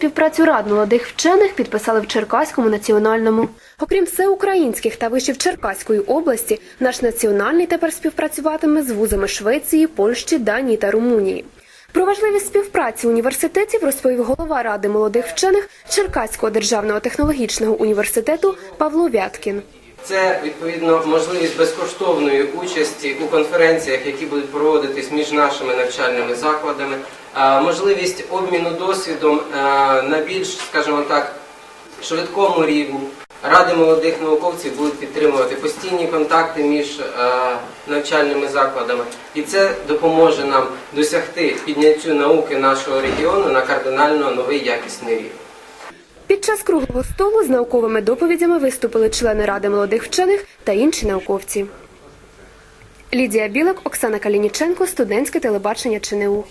співпрацю рад молодих вчених підписали в Черкаському національному. Окрім всеукраїнських та вишів Черкаської області, наш національний тепер співпрацюватиме з вузами Швеції, Польщі, Данії та Румунії. Про важливість співпраці університетів розповів голова ради молодих вчених Черкаського державного технологічного університету Павло Вяткін. Це відповідно можливість безкоштовної участі у конференціях, які будуть проводитись між нашими навчальними закладами, можливість обміну досвідом на більш, скажімо так, швидкому рівні. Ради молодих науковців будуть підтримувати постійні контакти між навчальними закладами, і це допоможе нам досягти підняттю науки нашого регіону на кардинально новий якісний рівень. Під час круглого столу з науковими доповідями виступили члени ради молодих вчених та інші науковці. Лідія Білик, Оксана Калініченко, студентське телебачення ЧНУ.